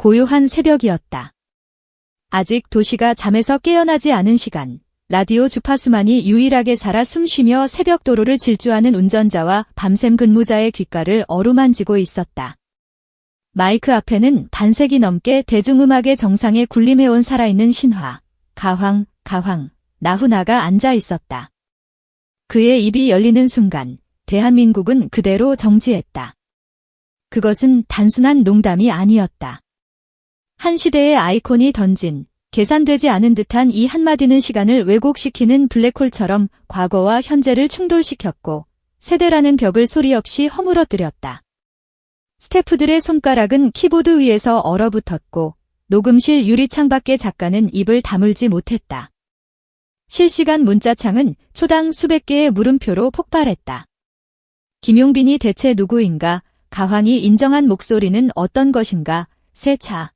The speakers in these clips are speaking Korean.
고요한 새벽이었다. 아직 도시가 잠에서 깨어나지 않은 시간, 라디오 주파수만이 유일하게 살아 숨쉬며 새벽 도로를 질주하는 운전자와 밤샘 근무자의 귓가를 어루만지고 있었다. 마이크 앞에는 반세기 넘게 대중음악의 정상에 군림해온 살아있는 신화, 가황, 가황, 나훈아가 앉아 있었다. 그의 입이 열리는 순간, 대한민국은 그대로 정지했다. 그것은 단순한 농담이 아니었다. 한 시대의 아이콘이 던진 계산되지 않은 듯한 이 한마디는 시간을 왜곡시키는 블랙홀처럼 과거와 현재를 충돌시켰고 세대라는 벽을 소리 없이 허물어뜨렸다. 스태프들의 손가락은 키보드 위에서 얼어붙었고 녹음실 유리창 밖의 작가는 입을 다물지 못했다. 실시간 문자창은 초당 수백 개의 물음표로 폭발했다. 김용빈이 대체 누구인가? 가황이 인정한 목소리는 어떤 것인가? 세차.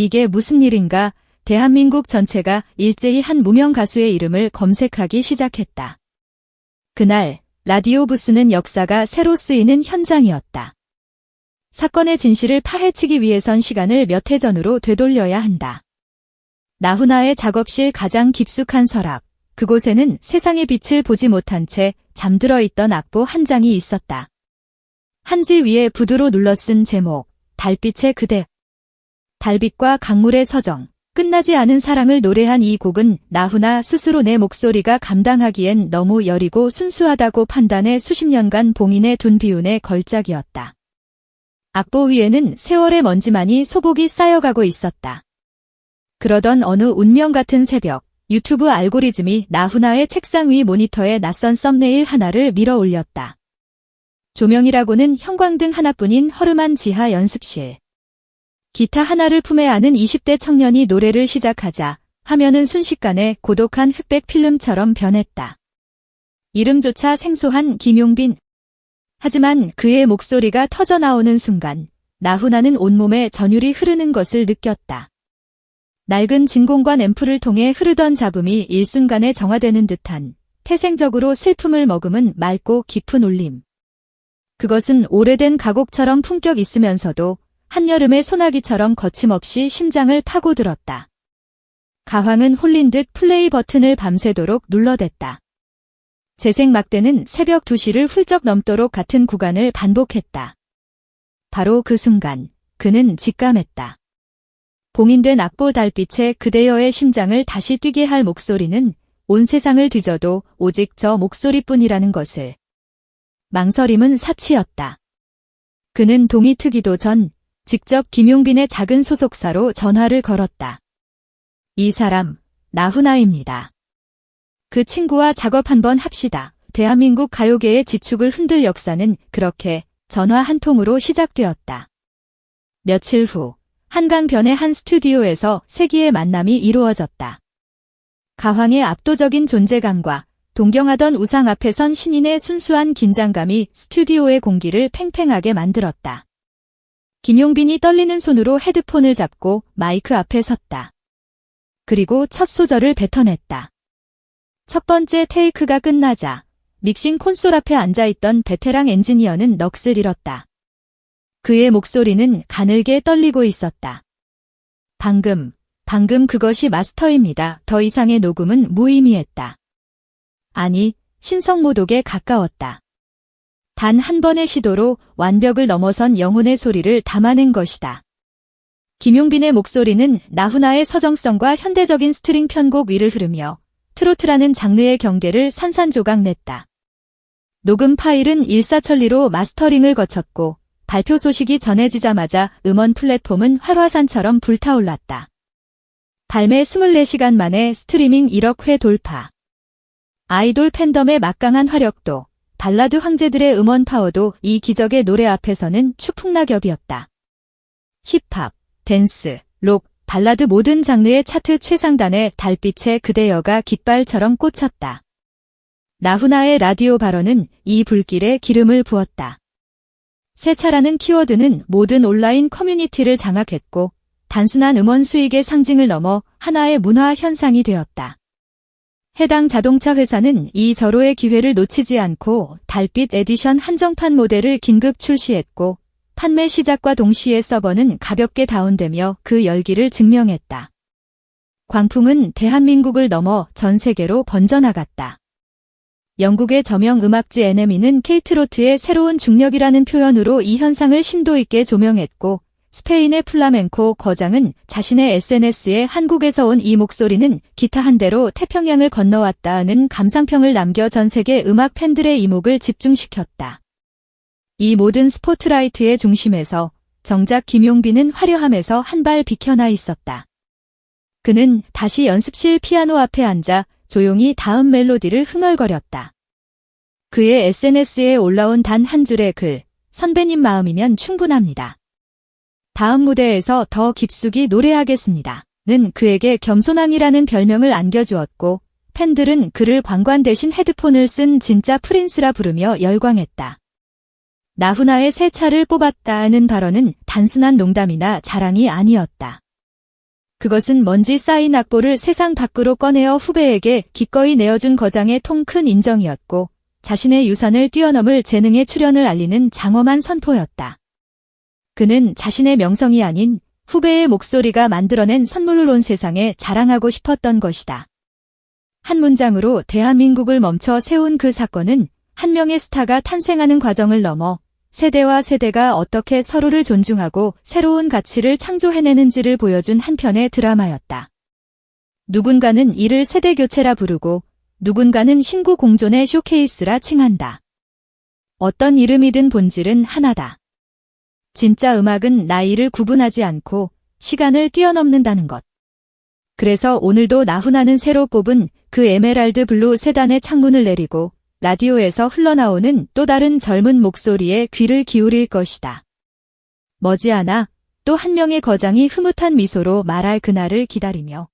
이게 무슨 일인가? 대한민국 전체가 일제히 한 무명 가수의 이름을 검색하기 시작했다. 그날 라디오 부스는 역사가 새로 쓰이는 현장이었다. 사건의 진실을 파헤치기 위해선 시간을 몇 해 전으로 되돌려야 한다. 나훈아의 작업실 가장 깊숙한 서랍, 그곳에는 세상의 빛을 보지 못한 채 잠들어 있던 악보 한 장이 있었다. 한지 위에 붓으로 눌러 쓴 제목, 달빛의 그대. 달빛과 강물의 서정, 끝나지 않은 사랑을 노래한 이 곡은 나훈아 스스로 내 목소리가 감당하기엔 너무 여리고 순수하다고 판단해 수십 년간 봉인해 둔 비운의 걸작이었다. 악보 위에는 세월의 먼지만이 소복이 쌓여가고 있었다. 그러던 어느 운명 같은 새벽, 유튜브 알고리즘이 나훈아의 책상 위 모니터에 낯선 썸네일 하나를 밀어 올렸다. 조명이라고는 형광등 하나뿐인 허름한 지하 연습실. 기타 하나를 품에 안은 20대 청년이 노래를 시작하자 화면은 순식간에 고독한 흑백 필름처럼 변했다. 이름조차 생소한 김용빈. 하지만 그의 목소리가 터져 나오는 순간 나훈아는 온몸에 전율이 흐르는 것을 느꼈다. 낡은 진공관 앰프를 통해 흐르던 잡음이 일순간에 정화되는 듯한 태생적으로 슬픔을 머금은 맑고 깊은 울림. 그것은 오래된 가곡처럼 품격 있으면서도 한여름의 소나기처럼 거침없이 심장을 파고들었다. 가황은 홀린 듯 플레이 버튼을 밤새도록 눌러댔다. 재생 막대는 새벽 2시를 훌쩍 넘도록 같은 구간을 반복했다. 바로 그 순간 그는 직감했다. 봉인된 악보 달빛에 그대여의 심장을 다시 뛰게 할 목소리는 온 세상을 뒤져도 오직 저 목소리뿐이라는 것을. 망설임은 사치였다. 그는 동이 트기도 전 직접 김용빈의 작은 소속사로 전화를 걸었다. 이 사람, 나훈아입니다. 그 친구와 작업 한번 합시다. 대한민국 가요계의 지축을 흔들 역사는 그렇게 전화 한 통으로 시작되었다. 며칠 후, 한강변의 한 스튜디오에서 세기의 만남이 이루어졌다. 가황의 압도적인 존재감과 동경하던 우상 앞에 선 신인의 순수한 긴장감이 스튜디오의 공기를 팽팽하게 만들었다. 김용빈이 떨리는 손으로 헤드폰을 잡고 마이크 앞에 섰다. 그리고 첫 소절을 뱉어냈다. 첫 번째 테이크가 끝나자 믹싱 콘솔 앞에 앉아있던 베테랑 엔지니어는 넋을 잃었다. 그의 목소리는 가늘게 떨리고 있었다. 방금, 방금 그것이 마스터입니다. 더 이상의 녹음은 무의미했다. 아니, 신성모독에 가까웠다. 단 한 번의 시도로 완벽을 넘어선 영혼의 소리를 담아낸 것이다. 김용빈의 목소리는 나훈아의 서정성과 현대적인 스트링 편곡 위를 흐르며 트로트라는 장르의 경계를 산산조각 냈다. 녹음 파일은 일사천리로 마스터링을 거쳤고 발표 소식이 전해지자마자 음원 플랫폼은 활화산처럼 불타올랐다. 발매 24시간 만에 스트리밍 1억 회 돌파. 아이돌 팬덤의 막강한 화력도 발라드 황제들의 음원 파워도 이 기적의 노래 앞에서는 추풍낙엽이었다. 힙합, 댄스, 록, 발라드 모든 장르의 차트 최상단에 달빛의 그대여가 깃발처럼 꽂혔다. 나훈아의 라디오 발언은 이 불길에 기름을 부었다. 세차라는 키워드는 모든 온라인 커뮤니티를 장악했고 단순한 음원 수익의 상징을 넘어 하나의 문화 현상이 되었다. 해당 자동차 회사는 이 절호의 기회를 놓치지 않고 달빛 에디션 한정판 모델을 긴급 출시했고 판매 시작과 동시에 서버는 가볍게 다운되며 그 열기를 증명했다. 광풍은 대한민국을 넘어 전 세계로 번져나갔다. 영국의 저명 음악지 NME는 케이트로트의 새로운 중력이라는 표현으로 이 현상을 심도 있게 조명했고, 스페인의 플라멘코 거장은 자신의 SNS에 한국에서 온 이 목소리는 기타 한 대로 태평양을 건너왔다는 감상평을 남겨 전 세계 음악 팬들의 이목을 집중시켰다. 이 모든 스포트라이트의 중심에서 정작 김용빈은 화려함에서 한 발 비켜나 있었다. 그는 다시 연습실 피아노 앞에 앉아 조용히 다음 멜로디를 흥얼거렸다. 그의 SNS에 올라온 단 한 줄의 글, 선배님 마음이면 충분합니다. 다음 무대에서 더 깊숙이 노래하겠습니다. 는 그에게 겸손왕이라는 별명을 안겨주었고, 팬들은 그를 관관 대신 헤드폰을 쓴 진짜 프린스라 부르며 열광했다. 나훈아의 새 차를 뽑았다는 발언은 단순한 농담이나 자랑이 아니었다. 그것은 먼지 쌓인 악보를 세상 밖으로 꺼내어 후배에게 기꺼이 내어준 거장의 통 큰 인정이었고, 자신의 유산을 뛰어넘을 재능의 출현을 알리는 장엄한 선포였다. 그는 자신의 명성이 아닌 후배의 목소리가 만들어낸 선물을 온 세상에 자랑하고 싶었던 것이다. 한 문장으로 대한민국을 멈춰 세운 그 사건은 한 명의 스타가 탄생하는 과정을 넘어 세대와 세대가 어떻게 서로를 존중하고 새로운 가치를 창조해내는지를 보여준 한편의 드라마였다. 누군가는 이를 세대교체라 부르고 누군가는 신구 공존의 쇼케이스라 칭한다. 어떤 이름이든 본질은 하나다. 진짜 음악은 나이를 구분하지 않고 시간을 뛰어넘는다는 것. 그래서 오늘도 나훈아는 새로 뽑은 그 에메랄드 블루 세단의 창문을 내리고 라디오에서 흘러나오는 또 다른 젊은 목소리에 귀를 기울일 것이다. 머지않아 또 한 명의 거장이 흐뭇한 미소로 말할 그날을 기다리며